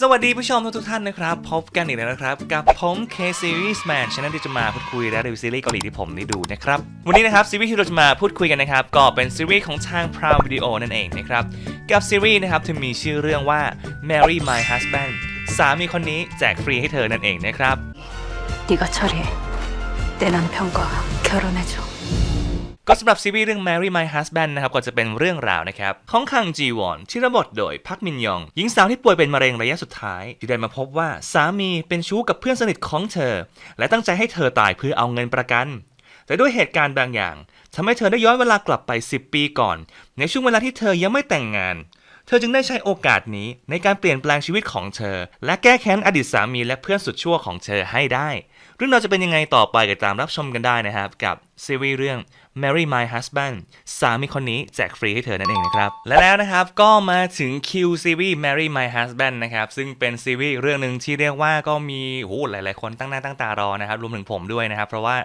สวัสดีผู้ชมทุกๆท่านนะครับ พบกันอีกแล้วนะครับ กับผม K Series Man ช anel ที่จะมาพูดคุยและรีวิวซีรีส์เกาหลีที่ผมได้ดูนะครับ วันนี้นะครับซีรีส์ที่เราจะมาพูดคุยกันนะครับ ก็เป็นซีรีส์ของทาง Prime Video นั่นเองนะครับ กับซีรีส์นะครับที่มีชื่อเรื่องว่า Marry My Husband สามีคนนี้แจกฟรีให้เธอนั่นเองนะครับ 네가 처리해. 내 남편과 결혼해줘. ก็สำหรับซีรีส์เรื่อง Marry My Husband นะครับก็จะเป็นเรื่องราวนะครับของคังจีวอนที่รับบทโดยพักมินยอง หญิงสาวที่ป่วยเป็นมะเร็งระยะสุดท้าย ที่ได้มาพบว่าสามีเป็นชู้กับเพื่อนสนิทของเธอ และตั้งใจให้เธอตายเพื่อเอาเงินประกัน แต่ด้วยเหตุการณ์บางอย่างทำให้เธอได้ย้อนเวลากลับไป 10 ปีก่อน ในช่วงเวลาที่เธอยังไม่แต่งงาน เธอจึงได้ใช้โอกาสนี้ในการเปลี่ยนแปลงชีวิตของเธอ และแก้แค้นอดีตสามีและเพื่อนสุดชั่วของเธอให้ได้ เรื่องราวจะเป็นยังไงต่อไปก็ตามรับชมกันได้นะครับ กับซีรีส์เรื่อง Marry My Husband สามีคนนี้แจกฟรีให้เธอนั่นเองนะครับ และแล้วนะครับก็มาถึงคิวซีรีส์ Marry My Husband นะครับซึ่งเป็นซีรีส์เรื่องหนึ่งที่เรียกว่าก็มีโอ้โหหลาย ๆ คนตั้งหน้าตั้งตารอนะครับรวมถึงผมด้วยนะครับ เพราะว่า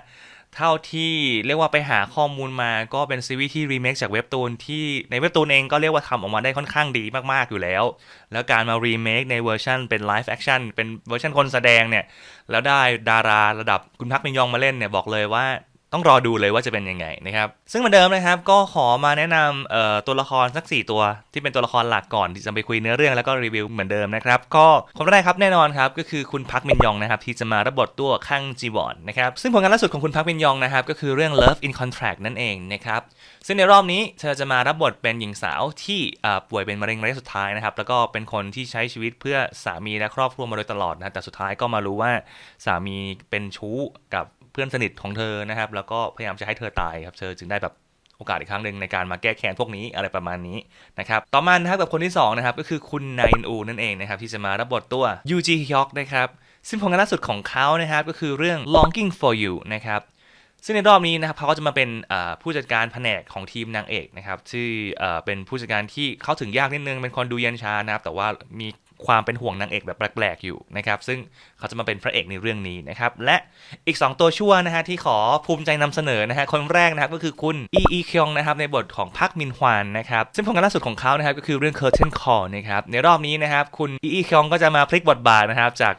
เท่าที่เรียกว่าไปหาข้อมูลมาก็เป็นซีรีส์ที่รีเมคจากเว็บตูนที่ในเว็บตูนเองก็เรียกว่าทำออกมาได้ค่อนข้างดีมาก ๆ อยู่แล้ว แล้วการมารีเมคในเวอร์ชันเป็นไลฟ์แอคชั่นเป็นเวอร์ชันคนแสดงเนี่ย แล้วได้ดาราระดับคุณพักมินยองมาเล่นเนี่ย บอกเลยว่า ต้องรอดูเลยว่าจะเป็นยังไงนะครับ ซึ่งเหมือนเดิมนะครับ ก็ขอมาแนะนำตัวละครสัก 4 ตัวที่เป็นตัวละครหลักก่อนที่จะไปคุยเนื้อเรื่องแล้วก็รีวิวเหมือนเดิมนะครับ ก็คนแรกครับแน่นอนครับ ก็คือคุณพักมินยองนะครับ ที่จะมารับบทตัวข้างจีวอนนะครับ ซึ่งผลงานล่าสุดของคุณพักมินยองนะครับ ก็คือเรื่อง Love in Contract นั่นเองนะครับ ซึ่งในรอบนี้เธอจะมารับบทเป็นหญิงสาวที่ป่วยเป็นมะเร็งระยะสุดท้ายนะครับ แล้วก็เป็นคนที่ใช้ชีวิตเพื่อสามีและครอบครัวมาโดยตลอดนะแต่สุดท้ายก็มารู้ว่าสามีเป็นชู้กับ เพื่อนสนิทของเธอนะครับ แล้วก็พยายามจะให้เธอตายครับ เธอจึงได้แบบโอกาสอีกครั้งหนึ่งในการมาแก้แค้นพวกนี้อะไรประมาณนี้นะครับ ต่อมานะครับกับคนที่สองนะครับก็คือคุณนายอูนั่นเองนะครับที่จะมารับบทตัวยูจีฮยอกนะครับซึ่งผลงานล่าสุดของเขานะครับก็คือเรื่อง Longing for You นะครับซึ่งในรอบนี้นะครับเขาก็จะมาเป็นผู้จัดการแผนกของทีมนางเอกนะครับที่เอ่อเป็นผู้จัดการที่เข้าถึงยากนิดนึงเป็นคนดูเย็นชานะครับแต่ว่ามี ความเป็นห่วงนางเอกแบบแปลกๆอยู่นะครับ ซึ่งเขาจะมาเป็นพระเอกในเรื่องนี้นะครับ และอีก 2 ตัวชั่วนะฮะที่ขอภูมิใจนำเสนอนะฮะคนแรกนะครับก็คือคุณอีอีคยองนะครับในบทของพักมินฮวานนะครับซึ่งผลงานล่าสุดของเขานะครับก็คือเรื่อง Curtain Call นะครับในรอบนี้นะครับคุณอีอีคยองก็จะมาพลิกบทบาทนะครับจาก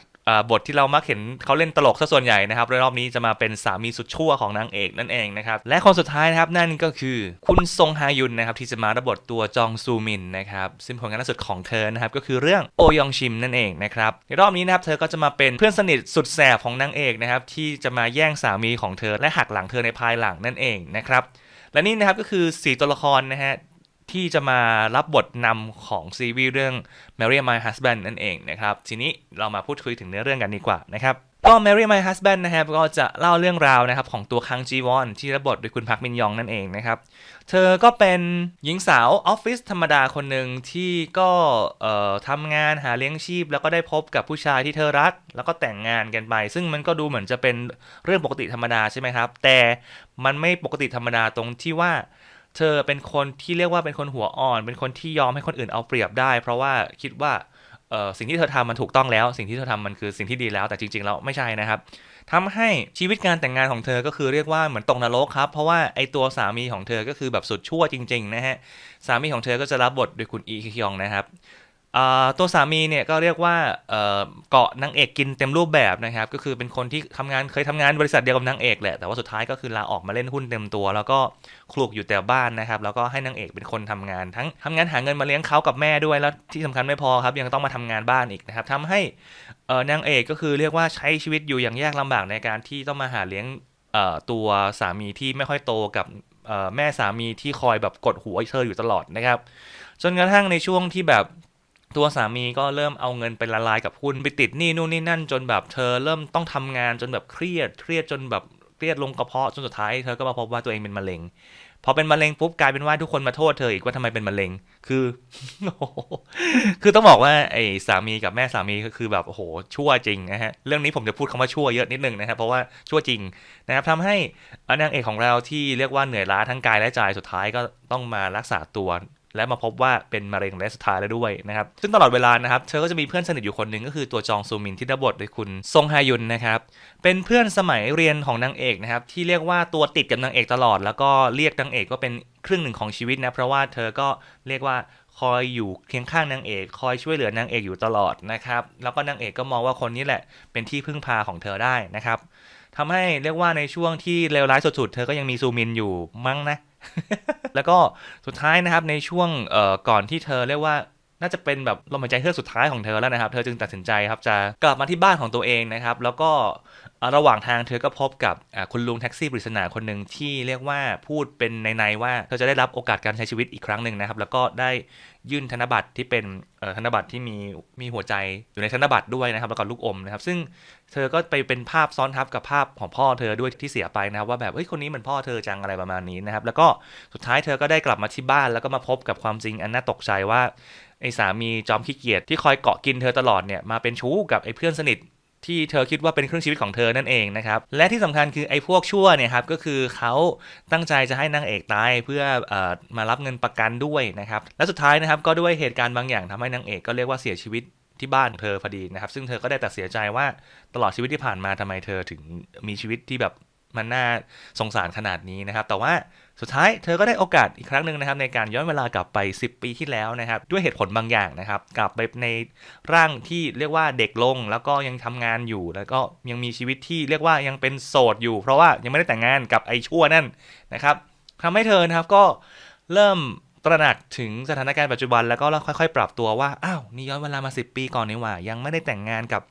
บทที่เรามักเห็นเขาเล่นตลกซะส่วนใหญ่นะครับในรอบนี้จะมาเป็นสามีสุดชั่วของนางเอกนั่นเองนะครับและคนสุดท้ายนะครับนั่นก็คือคุณซงฮายุนนะครับที่จะมารับบทตัวจองซูมินนะครับซึ่งผลงานล่าสุดของเธอนะครับก็คือเรื่องโอยองชิมนั่นเองนะครับในรอบนี้นะครับเธอก็จะมาเป็นเพื่อนสนิทสุดแสบของนางเอกนะครับที่จะมาแย่งสามีของเธอและหักหลังเธอในภายหลังนั่นเองนะครับและนี่นะครับก็คือสี่ตัวละครนะฮะ ที่จะมารับบทนำของซีรีส์เรื่อง Marry My Husband นั่นเองนะครับ ทีนี้เรามาพูดคุยถึงเนื้อเรื่องกันดีกว่านะครับก็ Marry My Husband นะครับก็จะเล่าเรื่องราวนะครับของตัวคังจีวอนที่รับบทโดยคุณพักมินยองนั่นเองนะครับ เธอก็เป็นหญิงสาวออฟฟิศธรรมดาคนหนึ่งที่ก็ทำงานหาเลี้ยงชีพ แล้วก็ได้พบกับผู้ชายที่เธอรัก แล้วก็แต่งงานกันไป ซึ่งมันก็ดูเหมือนจะเป็นเรื่องปกติธรรมดาใช่ไหมครับ แต่มันไม่ปกติธรรมดาตรงที่ว่า เธอเป็นคนที่เรียกว่าเป็นคนหัวอ่อน เป็นคนที่ยอมให้คนอื่นเอาเปรียบได้ เพราะว่าคิดว่าสิ่งที่เธอทำมันถูกต้องแล้ว สิ่งที่เธอทำมันคือสิ่งที่ดีแล้ว แต่จริงๆแล้วไม่ใช่นะครับทำให้ชีวิตการแต่งงานของเธอก็คือเรียกว่าเหมือนตกนรกครับ เพราะว่าไอตัวสามีของเธอก็คือแบบสุดชั่วจริง ๆ นะฮะ สามีของเธอก็จะรับบทโดยคุณอีคิยองนะครับ ตัวสามีเนี่ยก็เรียกว่าเกาะนางเอกกินเต็มรูปแบบนะครับ ก็คือเป็นคนที่ทำงานเคยทำงานบริษัทเดียวกับนางเอกแหละแต่ว่าสุดท้ายก็คือลาออกมาเล่นหุ้นเต็มตัว แล้วก็คลุกอยู่แต่บ้านนะครับ แล้วก็ให้นางเอกเป็นคนทำงาน ทั้งทำงานหาเงินมาเลี้ยงเขากับแม่ด้วยแล้วที่สำคัญไม่พอครับยังต้องมาทำงานบ้านอีกนะครับทำให้นางเอกก็คือเรียกว่าใช้ชีวิตอยู่อย่างยากลำบากในการที่ต้องมาหาเลี้ยงตัวสามีที่ไม่ค่อยโตกับแม่สามีที่คอยแบบกดหัวเธออยู่ตลอดนะครับ จนกระทั่งในช่วงที่แบบ ตัวสามีก็เริ่มเอาเงินไปละลายกับหุ้นไปติดหนี้นู่นนี่นั่น จนแบบเธอเริ่มต้องทำงานจนแบบเครียดเครียดจนแบบเครียดลงกระเพาะจนสุดท้ายเธอก็มาพบว่าตัวเองเป็นมะเร็งพอเป็นมะเร็งปุ๊บกลายเป็นว่าทุกคนมาโทษเธออีกว่าทำไมเป็นมะเร็ง คือ คือต้องบอกว่าไอ้สามีกับแม่สามีก็คือแบบโอ้โหชั่วจริงนะฮะ เรื่องนี้ผมจะพูดคำว่าชั่วเยอะนิดนึงนะครับเพราะว่าชั่วจริงนะครับทำให้นางเอกของเราที่เรียกว่าเหนื่อยล้าทั้งกายและใจสุดท้ายก็ต้องมารักษาตัว และมาพบว่าเป็นมะเร็งระยะสุดท้ายแล้วด้วยนะครับ ซึ่งตลอดเวลานะครับ เธอก็จะมีเพื่อนสนิทอยู่คนหนึ่งก็คือตัวจองซูมินที่รับบทโดยคุณซงฮายุนนะครับ เป็นเพื่อนสมัยเรียนของนางเอกนะครับ ที่เรียกว่าตัวติดกับนางเอกตลอด แล้วก็เรียกนางเอกก็เป็นครึ่งหนึ่งของชีวิตนะ เพราะว่าเธอก็เรียกว่าคอยอยู่เคียงข้างนางเอก คอยช่วยเหลือนางเอกอยู่ตลอดนะครับ แล้วก็นางเอกก็มองว่าคนนี้แหละเป็นที่พึ่งพาของเธอได้นะครับทำให้เรียกว่าในช่วงที่เลวร้ายสุดๆ เธอก็ยังมีซูมินอยู่มั้งนะ แล้วก็สุดท้ายนะครับในช่วงก่อนที่เธอเรียกว่าน่าจะเป็นแบบลมหายใจเฮือกสุดท้ายของเธอแล้วนะครับ เธอจึงตัดสินใจครับจะกลับมาที่บ้านของตัวเองนะครับ แล้วก็ระหว่างทางเธอก็พบกับคุณลุงแท็กซี่ปริศนาคนหนึ่งที่เรียกว่าพูดเป็นในๆว่า เธอจะได้รับโอกาสการใช้ชีวิตอีกครั้งหนึ่งนะครับ แล้วก็ได้ ยื่นธนบัตรที่เป็นธนบัตรที่มีมีหัวใจอยู่ในธนบัตรด้วยนะครับแล้วก็ลูกอมนะครับ ซึ่งเธอก็ไปเป็นภาพซ้อนทับกับภาพของพ่อเธอด้วยที่เสียไปนะครับ ว่าแบบเฮ้ยคนนี้เหมือนพ่อเธอจังอะไรประมาณนี้นะครับ แล้วก็สุดท้ายเธอก็ได้กลับมาที่บ้าน แล้วก็มาพบกับความจริงอันน่าตกใจว่าไอ้สามีจอมขี้เกียจที่คอยเกาะกินเธอตลอดเนี่ยมาเป็นชู้กับไอ้เพื่อนสนิท ที่เธอคิดว่าเป็นเครึ่องชีวิตของเธอนั่นเองนะครับ และที่สำคัญคือไอ้พวกชั่วเนี่ยครับก็คือเขาตั้งใจจะให้นางเอกตายเพื่อเอมารับเงินประกันด้วยนะครับและสุดท้ายนะครับก็ด้วยเหตุการณ์บางอย่างทำให้นางเอกก็เรียกว่าเสียชีวิตที่บ้านของเธอพอดีนะครับ ซึ่งเธอก็ได้แต่เสียใจว่าตลอดชีวิตที่ผ่านมาทำไมเธอถึงมีชีวิตที่แบบมันน่าสงสารขนาดนี้นะครับ แต่ว่า สุดท้ายเธอก็ได้โอกาสอีกครั้งหนึ่งนะครับในการย้อนเวลากลับไป 10 ปีที่แล้วนะครับด้วยเหตุผลบางอย่างนะครับ กลับไปในร่างที่เรียกว่าเด็กลง แล้วก็ยังทำงานอยู่ แล้วก็ยังมีชีวิตที่เรียกว่ายังเป็นโสดอยู่ เพราะว่ายังไม่ได้แต่งงานกับไอ้ชั่วนั่นนะครับทำให้เธอนะครับก็เริ่มตระหนักถึงสถานการณ์ปัจจุบันแล้วก็ค่อยๆ ปรับตัวว่าอ้าวนี่ย้อนเวลามา 10 ปีก่อนนี่หว่า ยังไม่ได้แต่งงานกับ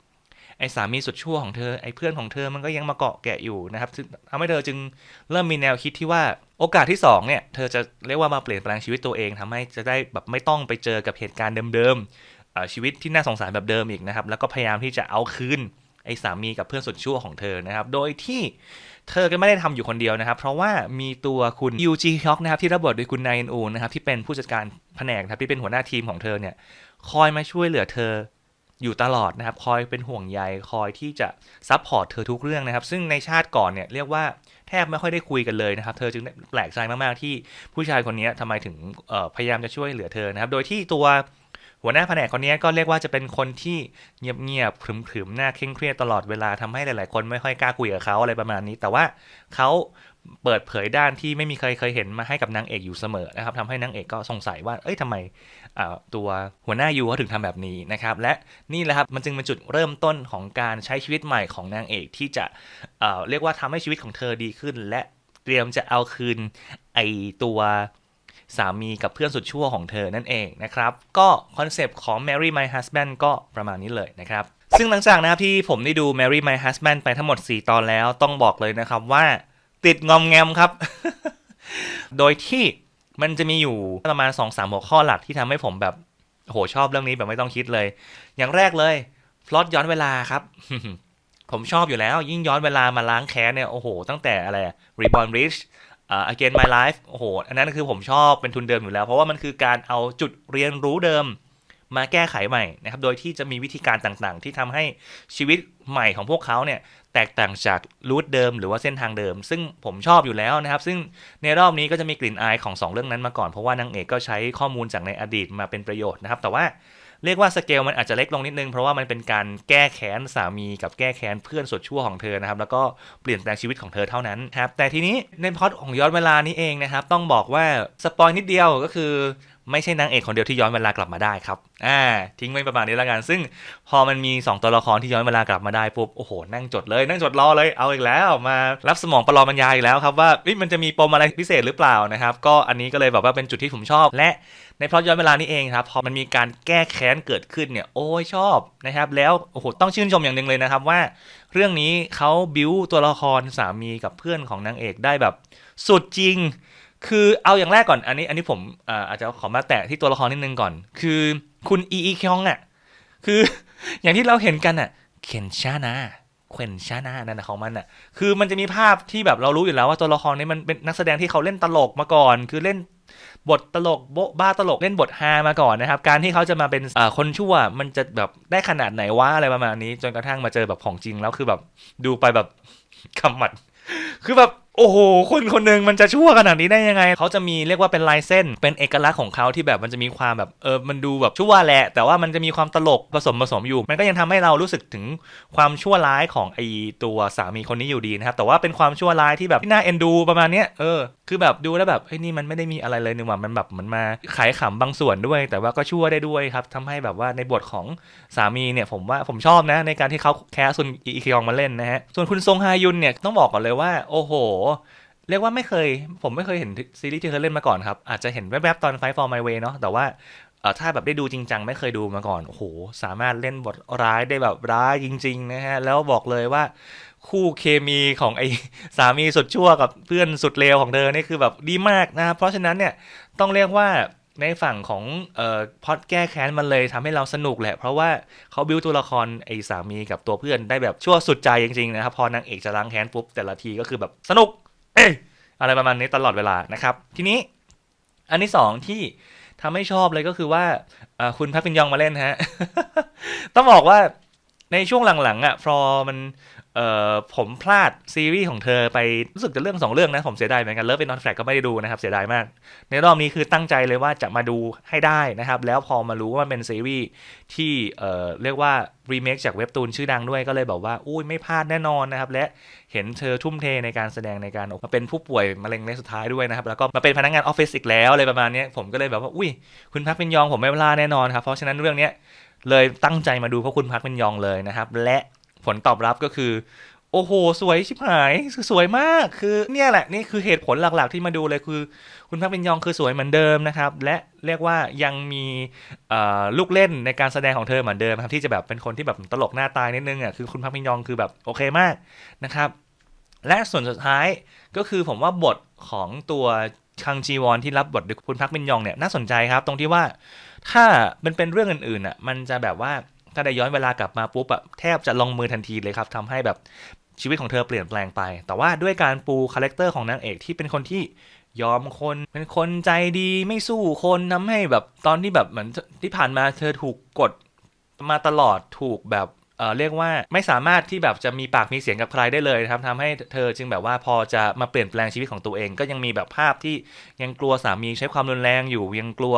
ไอ้สามีสุดชั่วของเธอไอ้เพื่อนของเธอมันก็ยังมาเกาะแกะอยู่นะครับทำให้เธอจึงเริ่มมีแนวคิดที่ว่า โอกาสที่สองเนี่ยเธอจะเรียกว่ามาเปลี่ยนแปลงชีวิตตัวเองทำให้จะได้แบบไม่ต้องไปเจอกับเหตุการณ์เดิมๆชีวิตที่น่าสงสารแบบเดิมอีกนะครับ แล้วก็พยายามที่จะเอาคืนไอ้สามีกับเพื่อนสุดชั่วของเธอนะครับ โดยที่เธอก็ไม่ได้ทำอยู่คนเดียวนะครับ เพราะว่ามีตัวคุณยูจีฮอกนะครับที่รับบทโดยคุณนายนอูนะครับที่เป็นผู้จัดการแผนกนะครับที่เป็นหัวหน้าทีมของเธอเนี่ยคอยมาช่วยเหลือเธออยู่ตลอดนะครับ คอยเป็นห่วงใยคอยที่จะซัพพอร์ตเธอทุกเรื่องนะครับ ซึ่งในชาติก่อนเนี่ยเรียกว่า แทบไม่ค่อยได้คุยกันเลยนะครับ เธอจึงแปลกใจมากๆที่ผู้ชายคนนี้ทำไมถึงพยายามจะช่วยเหลือเธอนะครับ โดยที่ตัวหัวหน้าแผนกคนนี้ก็เรียกว่าจะเป็นคนที่เงียบๆขรึมๆหน้าเคร่งเครียดตลอดเวลาทำให้หลาย ๆ คนไม่ค่อยกล้าคุยกับเขาอะไรประมาณนี้ แต่ว่าเขา เปิดเผยด้านที่ไม่มีใครเคยเห็นมาให้กับนางเอกอยู่เสมอนะครับทำให้นางเอกก็สงสัยว่า เอ้ยทำไมตัวหัวหน้ายูเขาถึงทำแบบนี้นะครับ และนี่แหละครับมันจึงเป็นจุดเริ่มต้นของการใช้ชีวิตใหม่ของนางเอกที่จะเเรียกว่าทำให้ชีวิตของเธอดีขึ้น และเตรียมจะเอาคืนไอตัวสามีกับเพื่อนสุดชั่วของเธอนั่นเองนะครับ ก็คอนเซปต์ของ mary My Husband ก็ประมาณนี้เลยนะครับ ซึ่งหลังจากนะครับที่ผมได้ดู Marry My Husband ไปทั้งหมด 4 ตอนแล้วต้องบอกเลยนะครับว่า ติดงอมแงมครับ โดยที่มันจะมีอยู่ประมาณ2อสามหัวข้อหลักที่ทำให้ผมแบบโหชอบเรื่องนี้แบบไม่ต้องคิดเลย อย่างแรกเลยพล็อตย้อนเวลาครับ ผมชอบอยู่แล้ว ยิ่งย้อนเวลามาล้างแค้นเนี่ยโอ้โห ตั้งแต่อะไร Reborn Rich อ่า Again My Life โอ้โห อันนั้นคือผมชอบเป็นทุนเดิมอยู่แล้ว เพราะว่ามันคือการเอาจุดเรียนรู้เดิมมาแก้ไขใหม่นะครับ โดยที่จะมีวิธีการต่างๆ ที่ทำให้ชีวิตใหม่ของพวกเขาเนี่ย แตกต่างจากรูทเดิมหรือว่าเส้นทางเดิม ซึ่งผมชอบอยู่แล้วนะครับ ซึ่งในรอบนี้ก็จะมีกลิ่นอายของสองเรื่องนั้นมาก่อน เพราะว่านางเอกก็ใช้ข้อมูลจากในอดีตมาเป็นประโยชน์นะครับ แต่ว่าเรียกว่าสเกลมันอาจจะเล็กลงนิดนึง เพราะว่ามันเป็นการแก้แค้นสามีกับแก้แค้นเพื่อนสุดชั่วของเธอนะครับ แล้วก็เปลี่ยนแปลงชีวิตของเธอเท่านั้นครับแต่ทีนี้ในพอตของย้อนเวลานี้เองนะครับ ต้องบอกว่าสปอยนิดเดียวก็คือ ไม่ใช่นางเอกคนเดียวที่ย้อนเวลากลับมาได้ครับ อ่า ทิ้งไว้ประมาณนี้แล้วกัน ซึ่งพอมันมี 2 ตัวละครที่ย้อนเวลากลับมาได้ปุ๊บ โอ้โห นั่งจดเลย นั่งจดรอเลย เอาอีกแล้ว มารับสมองประลองบรรยายอีกแล้วครับว่ามันจะมีปมอะไรพิเศษหรือเปล่านะครับ ก็อันนี้ก็เลยแบบว่าเป็นจุดที่ผมชอบ และในพล็อตย้อนเวลานี้เองครับ พอมันมีการแก้แค้นเกิดขึ้นเนี่ย โอ้ยชอบนะครับ แล้วโอ้โห ต้องชื่นชมอย่างหนึ่งเลยนะครับว่า เรื่องนี้เขาบิวตัวละครสามีกับเพื่อนของนางเอกได้แบบสุดจริง คือเอาอย่างแรกก่อนอันนี้ อันนี้ผมอาจจะขอมาแตะที่ตัวละครนิดนึงก่อน คือคุณอีอีคยองอะคืออย่างที่เราเห็นกันอะเคนชานาเควนชานานั่นนะของมันอะ คือมันจะมีภาพที่แบบเรารู้อยู่แล้วว่าตัวละครนี้มันเป็นนักแสดงที่เขาเล่นตลกมาก่อน คือเล่นบทตลกโบ๊ะบ้าตลกเล่นบทฮามาก่อนนะครับ การที่เขาจะมาเป็นคนชั่วมันจะแบบได้ขนาดไหนวะอะไรประมาณนี้ จนกระทั่งมาเจอแบบของจริงแล้วคือแบบดูไปแบบกำหมัด คือแบบโอ้โห คนคนหนึ่งมันจะชั่วขนาดนี้ได้ยังไง เขาจะมีเรียกว่าเป็นลายเส้น เป็นเอกลักษณ์ของเขาที่แบบมันจะมีความแบบเออ มันดูแบบชั่วแหละ แต่ว่ามันจะมีความตลกผสมผสมอยู่ มันก็ยังทำให้เรารู้สึกถึงความชั่วร้ายของไอตัวสามีคนนี้อยู่ดีนะครับ แต่ว่าเป็นความชั่วร้ายที่แบบที่น่าเอ็นดูประมาณเนี้ย เออ คือแบบดูแล้วแบบเฮ้ยนี่มันไม่ได้มีอะไรเลยนึกว่ามันแบบเหมันมาขายขำบางส่วนด้วย แต่ว่าก็ชั่วได้ด้วยครับทำให้แบบว่าในบทของสามีเนี่ยผมว่าผมชอบนะในการที่เขาแคสซุนอีคยองมาเล่นนะฮะ ส่วนคุณซงฮายุนเนี่ยต้องบอกก่อนเลยว่าโอ้โหเรียกว่าไม่เคย ผมไม่เคยเห็นซีรีส์ที่เธอเล่นมาก่อนครับ อาจจะเห็นแวบๆตอน Fight for My Way เนาะแต่ว่าถ้าแบบได้ดูจริงจังไม่เคยดูมาก่อน โอ้โห สามารถเล่นบทร้ายได้แบบร้ายจริง ๆ นะฮะ แล้วบอกเลยว่าคู่เคมีของไอสามีสุดชั่วกับเพื่อนสุดเลวของเธอนี่คือแบบดีมากนะ เพราะฉะนั้นเนี่ยต้องเรียกว่า ในฝั่งของเอ่อพอดแก้แค้นมันเลยทำให้เราสนุกแหละ เพราะว่าเขาบิวตัวละครไอ้สามีกับตัวเพื่อนได้แบบชั่วสุดใจจริงๆนะครับพอนางเอกจะล้างแค้นปุ๊บแต่ละทีก็คือแบบสนุก เอ้ยอะไรประมาณนี้ตลอดเวลานะครับ ทีนี้อันที่สองที่ทำให้ชอบเลยก็คือว่าคุณพักปินยองมาเล่นฮะ ต้องบอกว่าในช่วงหลังๆอะพอมัน เอ่อผมพลาดซีรีส์ของเธอไปรู้สึกจะเรื่องสองเรื่องนะ ผมเสียดายเหมือนกันเลิฟเป็นนอนแฟลกก็ไม่ได้ดูนะครับ เสียดายมาก ในรอบนี้คือตั้งใจเลยว่าจะมาดูให้ได้นะครับ แล้วพอมารู้ว่ามันเป็นซีรีส์ที่เอ่อเรียกว่ารีเมคจากเว็บตูนชื่อดังด้วยก็เลยบอกว่า อุ้ยไม่พลาดแน่นอนนะครับ และเห็นเธอทุ่มเทในการแสดงในการมาเป็นผู้ป่วยมะเร็งในสุดท้ายด้วยนะครับ แล้วก็มาเป็นพนักงานออฟฟิศอีกแล้วอะไรประมาณนี้ผมก็เลยแบบว่าอุ้ยคุณพักเป็นยองผมไม่พลาดแน่นอนครับเพราะฉะนั้นเรื่องนี้เลยตั้งใจมาดูเพราะคุณพักเป็นยองเลยนะครับและ ผลตอบรับก็คือ โอ้โห สวยชิบหายสวยมากคือเนี่ยแหละนี่คือเหตุผลหลักๆที่มาดูเลยคือ คุณพักเป็นยองคือสวยเหมือนเดิมนะครับ และเรียกว่ายังมีลูกเล่นในการแสดงของเธอเหมือนเดิมครับที่จะแบบเป็นคนที่แบบตลกหน้าตายนิดนึงอะคือคุณพักเป็นยองคือแบบโอเคมากนะครับ และส่วนสุดท้ายก็คือผมว่าบทของตัวคังจีวอนที่รับบทโดยคุณพักเป็นยองเนี่ยน่าสนใจครับ ตรงที่ว่าถ้ามันเป็นเรื่องอื่นๆอะมันจะแบบว่า ถ้าได้ย้อนเวลากลับมาปุ๊บอะแทบจะลงมือทันทีเลยครับทำให้แบบชีวิตของเธอเปลี่ยนแปลงไป แต่ว่าด้วยการปูคาแรคเตอร์ของนางเอกที่เป็นคนที่ยอมคนเป็นคนใจดีไม่สู้คนทำให้แบบตอนที่แบบเหมือนที่ผ่านมาเธอถูกกดมาตลอดถูกแบบเออเรียกว่าไม่สามารถที่แบบจะมีปากมีเสียงกับใครได้เลยครับทำให้เธอจึงแบบว่าพอจะมาเปลี่ยนแปลงชีวิตของตัวเอง ก็ยังมีแบบภาพที่ยังกลัวสามีใช้ความรุนแรงอยู่ยังกลัว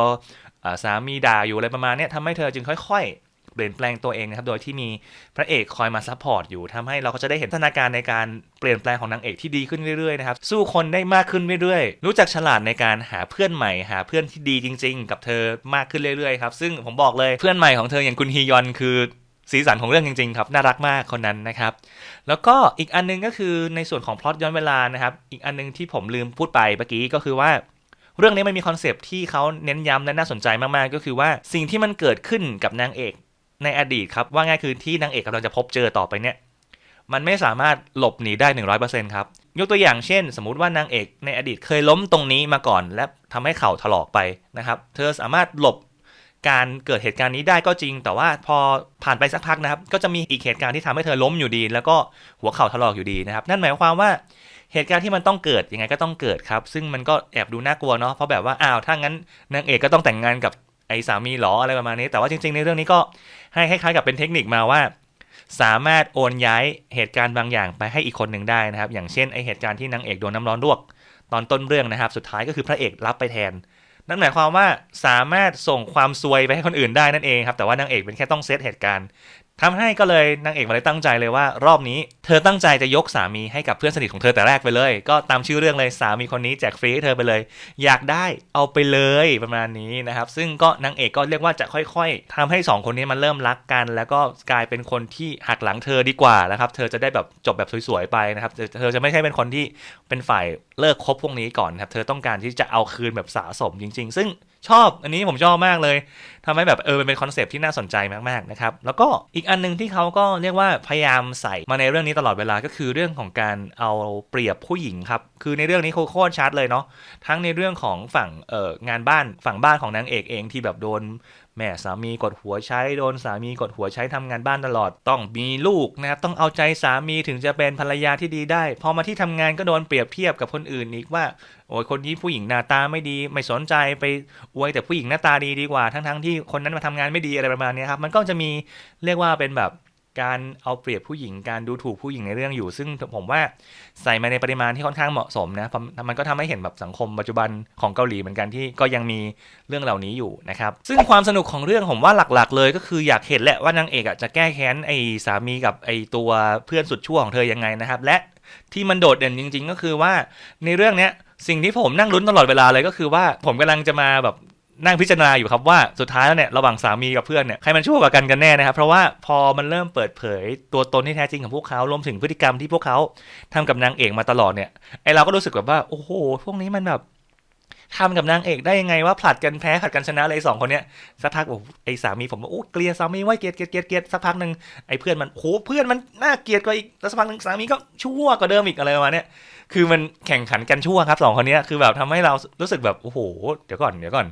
สามีด่าอยู่อะไรประมาณนี้ทำให้เธอจึงค่อย ๆ เปลี่ยนแปลงตัวเองนะครับ โดยที่มีพระเอกคอยมาซัพพอร์ตอยู่ทำให้เราก็จะได้เห็นพัฒนาการในการเปลี่ยนแปลงของนางเอกที่ดีขึ้นเรื่อยๆนะครับ สู้คนได้มากขึ้นเรื่อยๆ รู้จักฉลาดในการหาเพื่อนใหม่ หาเพื่อนที่ดีจริง ๆ กับเธอมากขึ้นเรื่อยๆครับ ซึ่งผมบอกเลยเพื่อนใหม่ของเธออย่างคุณฮียอนคือสีสันของเรื่องจริงๆครับ น่ารักมากคนนั้นนะครับ แล้วก็อีกอันนึงก็คือในส่วนของพล็อตย้อนเวลานะครับ อีกอันนึงที่ผมลืมพูดไปเมื่อกี้ก็คือว่า เรื่องนี้มันมีคอนเซปที่เขาเน้นย้ำและน่าสนใจมากๆ ก็คือว่าสิ่งที่มันเกิดขึ้นกับนางเอก ในอดีตครับ ว่าง่ายคือที่นางเอกกำลังจะพบเจอต่อไปเนี่ยมันไม่สามารถหลบหนีได้ 100%ครับยกตัวอย่างเช่น สมมุติว่านางเอกในอดีตเคยล้มตรงนี้มาก่อน และทำให้เข่าถลอกไปนะครับ เธอสามารถหลบการเกิดเหตุการณ์นี้ได้ก็จริง แต่ว่าพอผ่านไปสักพักนะครับ ก็จะมีอีกเหตุการณ์ที่ทำให้เธอล้มอยู่ดี แล้วก็หัวเข่าถลอกอยู่ดีนะครับ นั่นหมายความว่าเหตุการณ์ที่มันต้องเกิดยังไงก็ต้องเกิดครับ ซึ่งมันก็แอบดูน่ากลัวเนาะเพราะแบบว่าอ้าวถ้างั้นนางเอกก็ต้องแต่งงานกับไอ้สามีหรออะไรประมาณนี้ แต่ว่าจริง ๆ ในเรื่องนี้ก็ ให้คล้ายๆกับเป็นเทคนิคมาว่า สามารถโอนย้ายเหตุการณ์บางอย่างไปให้อีกคนหนึ่งได้นะครับ อย่างเช่นไอเหตุการณ์ที่นางเอกโดนน้ำร้อนลวก ตอนต้นเรื่องนะครับ สุดท้ายก็คือพระเอกรับไปแทน นั่นหมายความว่าสามารถส่งความซวยไปให้คนอื่นได้นั่นเองครับ แต่ว่านางเอกเป็นแค่ต้องเซตเหตุการณ์ ทำให้ก็เลยนางเอกมาเลยตั้งใจเลยว่า รอบนี้เธอตั้งใจจะยกสามีให้กับเพื่อนสนิทของเธอแต่แรกไปเลย ก็ตามชื่อเรื่องเลยสามีคนนี้แจกฟรีให้เธอไปเลย อยากได้เอาไปเลยประมาณนี้นะครับ ซึ่งก็นางเอกก็เรียกว่าจะค่อย ๆทำให้สองคนนี้มันเริ่มรักกัน แล้วก็กลายเป็นคนที่หักหลังเธอดีกว่านะครับ เธอจะได้แบบจบแบบสวยๆไปนะครับ เธอเธอจะไม่ใช่เป็นคนที่เป็นฝ่ายเลิกคบพวกนี้ก่อนครับ เธอต้องการที่จะเอาคืนแบบสะสมจริง ๆ ซึ่ง ชอบ อันนี้ผมชอบมากเลยทำให้แบบเออเป็นคอนเซปที่น่าสนใจมากๆนะครับ แล้วก็อีกอันหนึงที่เขาก็เรียกว่าพยายามใส่มาในเรื่องนี้ตลอดเวลาก็คือเรื่องของการเอาเปรียบผู้หญิงครับ คือในเรื่องนี้โคตรชัดเลยเนาะทั้งในเรื่องของฝั่งเอองานบ้านฝั่งบ้านของนางเอกเองที่แบบโดน แม่สามีกดหัวใช้โดนสามีกดหัวใช้ทำงานบ้านตลอด ต้องมีลูกนะครับต้องเอาใจสามีถึงจะเป็นภรรยาที่ดีได้ พอมาที่ทำงานก็โดนเปรียบเทียบกับคนอื่นอีกว่าโอ้ยคนนี้ผู้หญิงหน้าตาไม่ดี ไม่สนใจไปอวยแต่ผู้หญิงหน้าตาดีดีกว่า ทั้งๆที่คนนั้นมาทำงานไม่ดีอะไรประมาณนี้ครับมันก็จะมีเรียกว่าเป็นแบบ การเอาเปรียบผู้หญิงการดูถูกผู้หญิงในเรื่องอยู่ ซึ่งผมว่าใส่มาในปริมาณที่ค่อนข้างเหมาะสมนะมันก็ทำให้เห็นแบบสังคมปัจจุบันของเกาหลีเหมือนกันที่ก็ยังมีเรื่องเหล่านี้อยู่นะครับซึ่งความสนุกของเรื่องผมว่าหลักๆ เลยก็คืออยากเห็นแหละว่านางเอกอะจะแก้แค้นไอ้สามีกับไอ้ตัวเพื่อนสุดชั่วของเธอยังไงนะครับ และที่มันโดดเด่นจริง ๆ ก็คือว่าในเรื่องเนี้ยสิ่งที่ผมนั่งลุ้นตลอดเวลาเลยก็คือว่าผมกำลังจะมาแบบ นั่งพิจารณาอยู่ครับว่าสุดท้ายแล้วเนี่ยระหว่างสามีกับเพื่อนเนี่ยใครมันชั่วกว่ากันกันแน่นะครับเพราะว่าพอมันเริ่มเปิดเผยตัวตนที่แท้จริงของพวกเขารวมถึงพฤติกรรมที่พวกเขาทำกับนางเอกมาตลอดเนี่ยไอเราก็รู้สึกแบบว่าโอ้โหพวกนี้มันแบบทำกับนางเอกได้ยังไงว่าผลัดกันแพ้ผลัดกันชนะเลยสองคนเนี้ยสักพักโอ้ไอสามีผมโอ้เกลียดสามีไว้เกลียดเกลียดเกลียดเกลียดสักพักหนึ่งไอเพื่อนมันโอ้โหเพื่อนมันน่าเกลียดกว่าอีกแล้วสักพักหนึ่งสามีก็ชั่วกว่าเดิมอีกอะไรประมาณเนี้ย คือมันแข่งขันกันชั่วครับสองคนนี้คือแบบทำให้เรารู้สึกแบบโอ้โหเดี๋ยวก่อนเดี๋ยวก่อน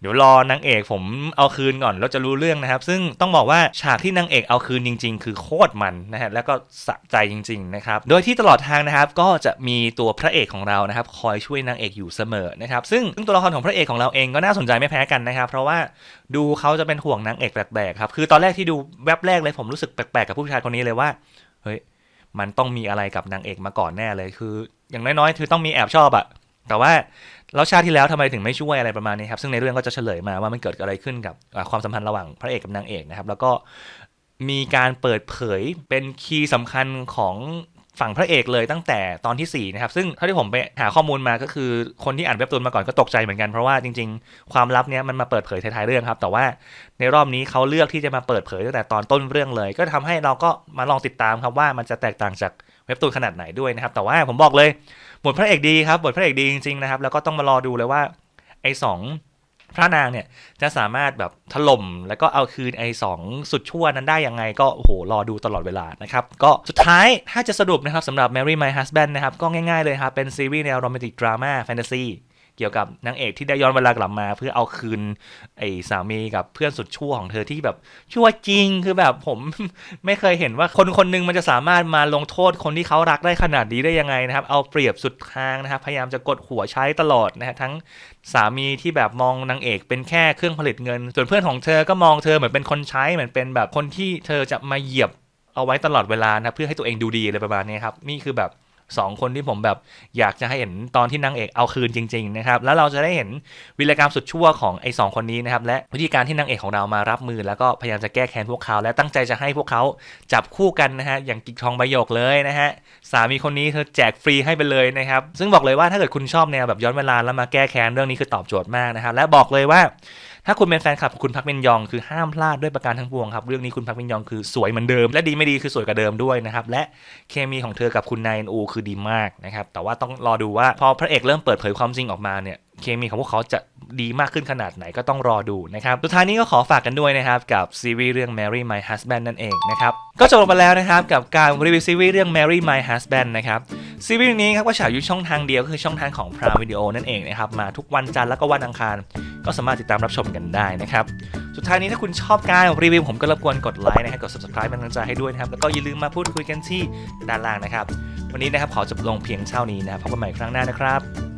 เดี๋ยวรอนางเอกผมเอาคืนก่อนแล้วจะรู้เรื่องนะครับ ซึ่งต้องบอกว่าฉากที่นางเอกเอาคืนจริง ๆ คือโคตรมันนะฮะแล้วก็สะใจจริง ๆ นะครับ โดยที่ตลอดทางนะครับก็จะมีตัวพระเอกของเรานะครับ คอยช่วยนางเอกอยู่เสมอนะครับซึ่งซึ่งตัวละครของพระเอกของเราเองก็น่าสนใจไม่แพ้กันนะครับ เพราะว่าดูเขาจะเป็นห่วงนางเอกแปลกๆครับคือตอนแรกที่ดูแวบแรกเลยผมรู้สึกแปลกๆกับผู้ชายคนนี้เลยว่าเฮ้ย มันต้องมีอะไรกับนางเอกมาก่อนแน่เลยคือ อย่างน้อยๆ คือต้องมีแอบชอบอะแต่ว่าแล้วชาติที่แล้วทำไมถึงไม่ช่วยอะไรประมาณนี้ครับซึ่งในเรื่องก็จะเฉลยมาว่ามันเกิดอะไรขึ้นกับความสัมพันธ์ระหว่างพระเอกกับนางเอกนะครับ แล้วก็มีการเปิดเผยเป็นคีย์สำคัญของ ฝั่งพระเอกเลยตั้งแต่ตอนที่ 4 นะครับ ซึ่งเท่าที่ผมไปหาข้อมูลมาก็คือคนที่อ่านเว็บตูนมาก่อนก็ตกใจเหมือนกัน เพราะว่าจริงๆ ความลับเนี้ยมันมาเปิดเผยท้ายๆเรื่องครับ แต่ว่าในรอบนี้เขาเลือกที่จะมาเปิดเผยตั้งแต่ตอนต้นเรื่องเลย ก็ทำให้เราก็มาลองติดตามครับว่ามันจะแตกต่างจากเว็บตูนขนาดไหนด้วยนะครับ แต่ว่าผมบอกเลยบทพระเอกดีครับบทพระเอกดีจริงๆนะครับแล้วก็ต้องมารอดูเลยว่าไอ้สอง พระนางเนี่ยจะสามารถแบบถล่มแล้วก็เอาคืนไอ้สองสุดชั่วนั้นได้ยังไงก็โอ้โหรอดูตลอดเวลานะครับ ก็สุดท้ายถ้าจะสรุปนะครับสำหรับ Marry My Husband นะครับก็ง่ายๆเลยครับเป็นซีรีส์แนวโรแมนติกดราม่าแฟนตาซี เกี่ยวกับนางเอกที่ได้ย้อนเวลากลับมา เพื่อเอาคืนไอ้สามีกับเพื่อนสุดชั่วของเธอที่แบบชั่วจริงคือแบบผมไม่เคยเห็นว่าคนคนหนึงมันจะสามารถมาลงโทษคนที่เขารักได้ขนาดนี้ได้ยังไงนะครับ เอาเปรียบสุดทางนะครับ พยายามจะกดหัวใช้ตลอดนะฮะทั้งสามีที่แบบมองนางเอกเป็นแค่เครื่องผลิตเงิน ส่วนเพื่อนของเธอก็มองเธอเหมือนเป็นคนใช้เหมือนเป็นแบบคนที่เธอจะมาเหยียบเอาไว้ตลอดเวลานะเพื่อให้ตัวเองดูดีอะไรประมาณนี้ครับนี่คือแบบ สองคนที่ผมแบบอยากจะให้เห็นตอนที่นางเอกเอาคืนจริง ๆ นะครับ แล้วเราจะได้เห็นวิรกรรมสุดชั่วของไอ้สองคนนี้นะครับ และวิธีการที่นางเอกของเรามารับมือ แล้วก็พยายามจะแก้แค้นพวกเขา และตั้งใจจะให้พวกเขาจับคู่กันนะฮะอย่างกิกทองใบหยกเลยนะฮะสามีคนนี้เธอแจกฟรีให้ไปเลยนะครับ ซึ่งบอกเลยว่าถ้าเกิดคุณชอบแนวแบบย้อนเวลาแล้วมาแก้แค้นเรื่องนี้คือตอบโจทย์มากนะฮะและบอกเลยว่า ถ้าคุณเป็นแฟนคลับของคุณพักเมนยองคือห้ามพลาดด้วยประการทั้งปวงครับ เรื่องนี้คุณพักเมนยองคือสวยเหมือนเดิม และดีไม่ดีคือสวยกว่าเดิมด้วยนะครับและเคมีของเธอกับคุณนายอูคือดีมากนะครับแต่ว่าต้องรอดูว่าพอพระเอกเริ่มเปิดเผยความจริงออกมาเนี่ยเคมีของพวกเขาจะดีมากขึ้นขนาดไหนก็ต้องรอดูนะครับสุดท้ายนี้ก็ขอฝากกันด้วยนะครับ กับซีรีส์เรื่อง Mary My Husband นั่นเองนะครับ ก็จบลงไปแล้วนะครับ กับการรีวิวซีรีส์เรื่อง Mary My Husband นะครับซีรีส์นี้ครับก็ฉายอยู่ช่องทางเดียวคือช่องทางของ Prime Video นั่นเองนะครับมาทุกวันจันทร์แล้วก็วันอังคาร ก็สามารถติดตามรับชมกันได้นะครับ สุดท้ายนี้ถ้าคุณชอบการรีวิวผมก็รบกวนกดไลค์นะครับกด subscribe เป็นกำลังใจให้ด้วยนะครับ แล้วก็อย่าลืมมาพูดคุยกันที่ด้านล่างนะครับ วันนี้นะครับขอจบลงเพียงเท่านี้นะครับพบกันใหม่ครั้งหน้านะครับ